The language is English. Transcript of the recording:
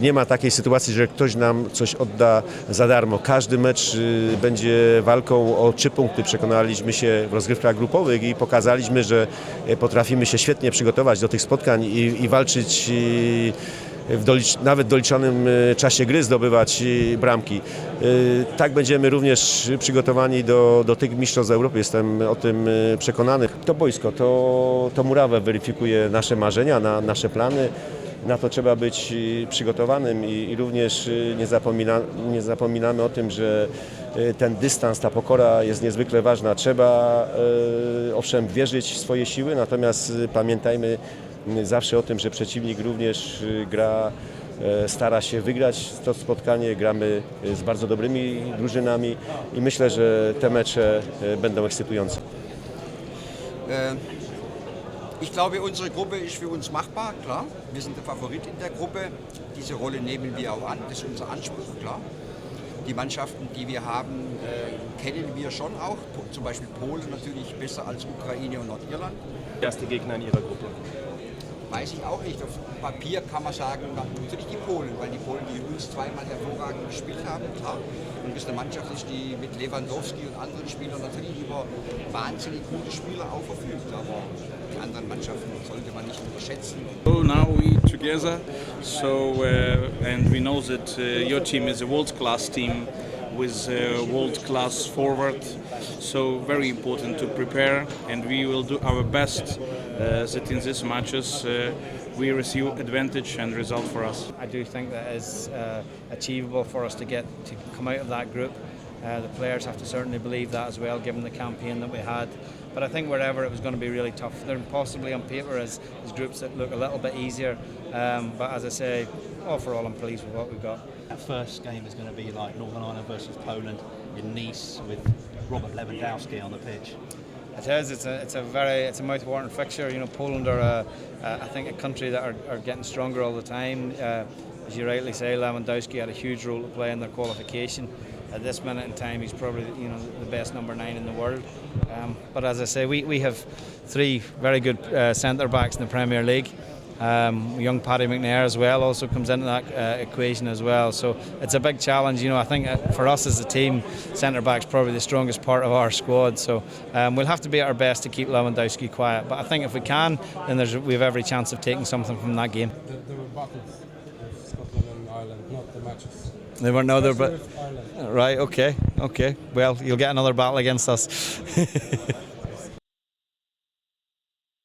Nie ma takiej sytuacji, że ktoś nam coś odda za darmo. Każdy mecz y, będzie walką o trzy punkty. Przekonaliśmy się w rozgrywkach grupowych i pokazaliśmy, że y, potrafimy się świetnie przygotować do tych spotkań i, i walczyć y, w dolicz, nawet doliczonym y, czasie gry zdobywać bramki. Tak będziemy również przygotowani do, do tych mistrzostw Europy. Jestem o tym przekonany. To boisko, to, to murawę weryfikuje nasze marzenia, na, nasze plany. Na to trzeba być y, przygotowanym i, i również y, nie, zapomina, nie zapominamy o tym, że y, ten dystans, ta pokora jest niezwykle ważna. Trzeba owszem wierzyć w swoje siły, natomiast pamiętajmy zawsze o tym, że przeciwnik również gra, stara się wygrać to spotkanie. Gramy z bardzo dobrymi drużynami i myślę, że te mecze będą ekscytujące. Ich glaube, unsere Gruppe ist für uns machbar, klar. Wir sind der Favorit in der Gruppe. Diese Rolle nehmen wir auch an, das ist unser Anspruch, klar. Die Mannschaften, die wir haben, äh, kennen wir schon auch. Zum Beispiel Polen natürlich besser als Ukraine und Nordirland. erste Gegner in ihrer Gruppe? Weiß ich auch nicht. Auf Papier kann man sagen, na, natürlich die Polen, weil die Polen die uns zweimal hervorragend gespielt haben, klar. Und das eine Mannschaft ist, die mit Lewandowski und anderen Spielern natürlich über wahnsinnig gute Spieler auch verfügt. Aber die anderen Mannschaften sollte man nicht unterschätzen. So now we together. So uh, and we know that uh, your team is a world-class team with uh, world-class forward. So very important to prepare, and we will do our best uh, that in these matches uh, we receive advantage and result for us. I do think that is achievable for us to get to come out of that group. Uh, the players have to certainly believe that as well, given the campaign that we had. But I think wherever it was going to be really tough, there possibly on paper as, as groups that look a little bit easier. Um, but as I say, overall, I'm pleased with what we've got. That first game is going to be like Northern Ireland versus Poland in Nice with Robert Lewandowski on the pitch. It is. It's a. It's a very. It's a mouth-watering fixture. You know, Poland are, a, a, I think, a country that are, are getting stronger all the time. Uh, as you rightly say, Lewandowski had a huge role to play in their qualification. At this minute in time, he's probably you know the best number nine in the world. Um, but as I say, we, we have three very good uh, centre backs in the Premier League. Um, young Paddy McNair as well also comes into that uh, equation as well. So it's a big challenge. You know, I think uh, for us as a team, centre back's probably the strongest part of our squad. So um, we'll have to be at our best to keep Lewandowski quiet. But I think if we can, then there's we have every chance of taking something from that game. Were battles with Scotland and Ireland, not the matches. There were no but Ireland. right, okay, okay. Well, you'll get another battle against us.